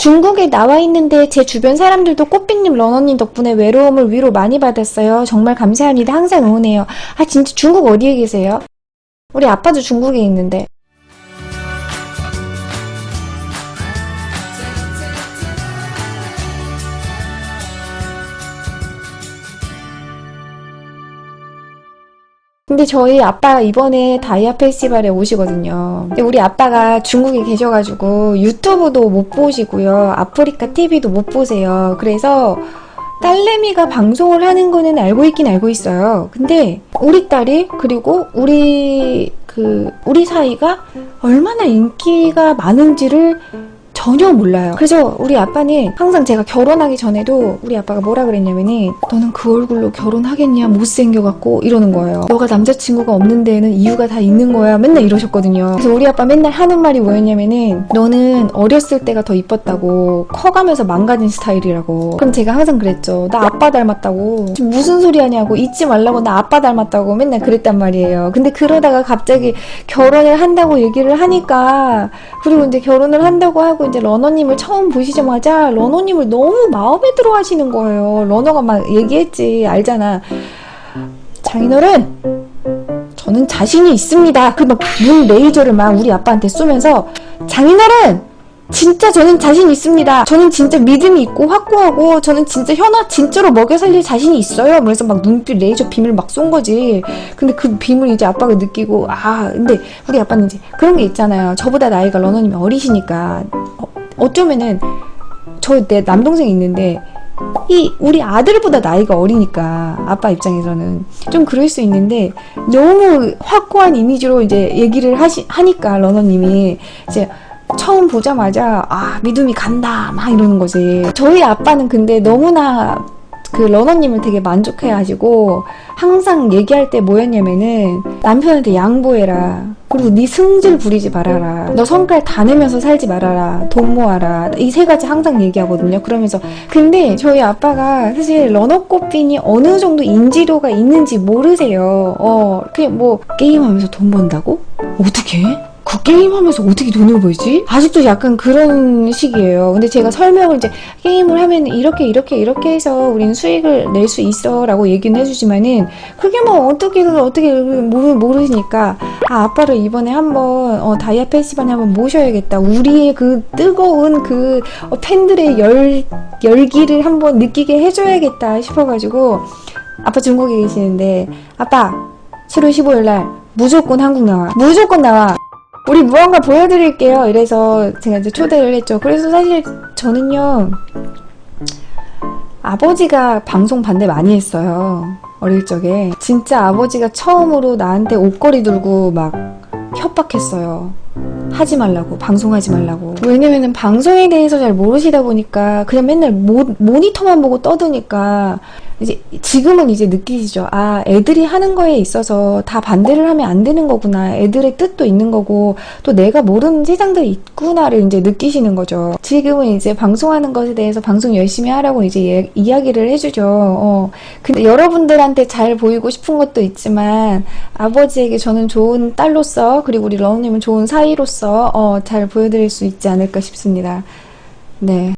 중국에 나와 있는데 제 주변 사람들도 꽃빛님 러너님 덕분에 외로움을 위로 많이 받았어요. 정말 감사합니다. 항상 응원해요. 아 진짜 중국 어디에 계세요? 우리 아빠도 중국에 있는데. 근데 저희 아빠 이번에 다이아 페스티벌에 오시거든요. 근데 우리 아빠가 중국에 계셔가지고 유튜브도 못 보시고요. 아프리카 TV도 못 보세요. 그래서 딸내미가 방송을 하는 거는 알고 있긴 알고 있어요. 근데 우리 딸이 그리고 우리 그 우리 사이가 얼마나 인기가 많은지를 전혀 몰라요. 그래서 우리 아빠는 항상 제가 결혼하기 전에도 우리 아빠가 뭐라 그랬냐면은 너는 그 얼굴로 결혼하겠냐 못생겨갖고 이러는 거예요. 너가 남자친구가 없는 데에는 이유가 다 있는 거야. 맨날 이러셨거든요. 그래서 우리 아빠 맨날 하는 말이 뭐였냐면은 너는 어렸을 때가 더 이뻤다고 커가면서 망가진 스타일이라고. 그럼 제가 항상 그랬죠. 나 아빠 닮았다고. 지금 무슨 소리 하냐고 잊지 말라고 나 아빠 닮았다고 맨날 그랬단 말이에요. 근데 그러다가 갑자기 결혼을 한다고 얘기를 하니까 그리고 이제 결혼을 한다고 하고 이제 러너님을 처음 보시자마자 러너님을 너무 마음에 들어 하시는 거예요. 러너가 막 얘기했지. 알잖아. 장인어른! 저는 자신이 있습니다. 그 막 눈 레이저를 막 우리 아빠한테 쏘면서 장인어른! 진짜 저는 자신 있습니다. 저는 진짜 믿음이 있고 확고하고 저는 진짜 현아 진짜로 먹여 살릴 자신이 있어요. 그래서 막 눈빛 레이저 빔을 막 쏜 거지. 근데 그 빔을 이제 아빠가 느끼고 아 근데 우리 아빠는 이제 그런 게 있잖아요. 저보다 나이가 러너님이 어리시니까 어, 어쩌면은 저 내 남동생이 있는데 이 우리 아들보다 나이가 어리니까 아빠 입장에서는 좀 그럴 수 있는데 너무 확고한 이미지로 이제 얘기를 하시 하니까 러너님이 이제 처음 보자마자 아 믿음이 간다 막 이러는 거지. 저희 아빠는 근데 너무나 그 러너님을 되게 만족해 하시고 항상 얘기할 때 뭐였냐면은 남편한테 양보해라. 그리고 네 승질 부리지 말아라. 너 성깔 다 내면서 살지 말아라. 돈 모아라. 이 세 가지 항상 얘기하거든요. 그러면서 근데 저희 아빠가 사실 러너꽃빈이 어느 정도 인지도가 있는지 모르세요. 어 그냥 뭐 게임하면서 돈 번다고? 어떻게? 그 게임하면서 어떻게 돈을 벌지? 아직도 약간 그런 식이에요. 근데 제가 설명을 이제 게임을 하면 이렇게 이렇게 이렇게 해서 우리는 수익을 낼 수 있어 라고 얘기는 해주지만은 그게 뭐 어떻게 어떻게 모르 모르시니까 아 아빠를 이번에 한번 어, 다이아 페스티벌에 한번 모셔야겠다. 우리의 그 뜨거운 그 어, 팬들의 열 열기를 한번 느끼게 해줘야겠다 싶어가지고 아빠 중국에 계시는데 아빠 7월 15일 날 무조건 한국 나와. 무조건 나와. 우리 무언가 보여드릴게요. 이래서 제가 이제 초대를 했죠. 그래서 사실 저는요, 아버지가 방송 반대 많이 했어요. 어릴 적에. 진짜 아버지가 처음으로 나한테 옷걸이 들고 막 협박했어요. 하지 말라고, 방송하지 말라고. 왜냐면은 방송에 대해서 잘 모르시다 보니까 그냥 맨날 모, 모니터만 보고 떠드니까 이제 지금은 이제 느끼시죠. 아, 애들이 하는 거에 있어서 다 반대를 하면 안 되는 거구나. 애들의 뜻도 있는 거고 또 내가 모르는 세상들이 있구나를 이제 느끼시는 거죠. 지금은 이제 방송하는 것에 대해서 방송 열심히 하라고 이제 예- 이야기를 해주죠. 어. 근데 여러분들한테 잘 보이고 싶은 것도 있지만 아버지에게 저는 좋은 딸로서 그리고 우리 러우님은 좋은 사 이로서 어, 잘 보여드릴 수 있지 않을까 싶습니다. 네.